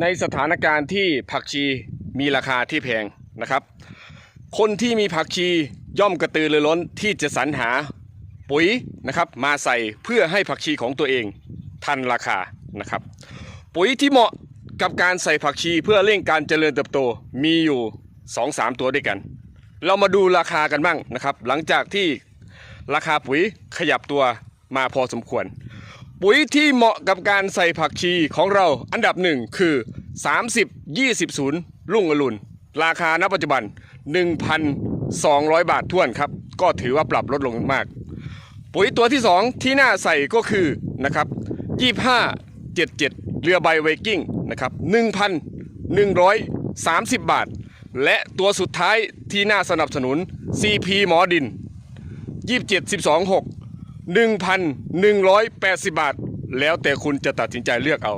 ในสถานการณ์ที่ผักชีมีราคาที่แพงนะครับ คนที่มีผักชีย่อมกระตือรือร้นที่จะสรรหาปุ๋ยนะครับ มาใส่เพื่อให้ผักชีของตัวเองทันราคานะครับ ปุ๋ยที่เหมาะกับการใส่ผักชีเพื่อเร่งการเจริญเติบโตมีอยู่ 2-3 ตัวด้วยกัน เรามาดูราคากันบ้างนะครับ หลังจากที่ราคาปุ๋ยขยับตัวมาพอสมควร ปุ๋ยที่เหมาะกับการใส่ผักชีของเราอันดับหนึ่งคือ 30 20ศูนย์รุ่งอรุณ ราคาณปัจจุบัน 1,200 บาททวนครับ ก็ถือว่าปรับลดลงมาก ปุ๋ยตัวที่ 2 ที่น่าใส่ก็คือนะครับ25 77 เรือใบไวกิ้งนะครับ1,130 บาท และตัวสุดท้ายที่น่าสนับสนุน CP หมอดิน 27 12 6 1,180 บาท แล้วแต่คุณจะตัดสินใจเลือกเอา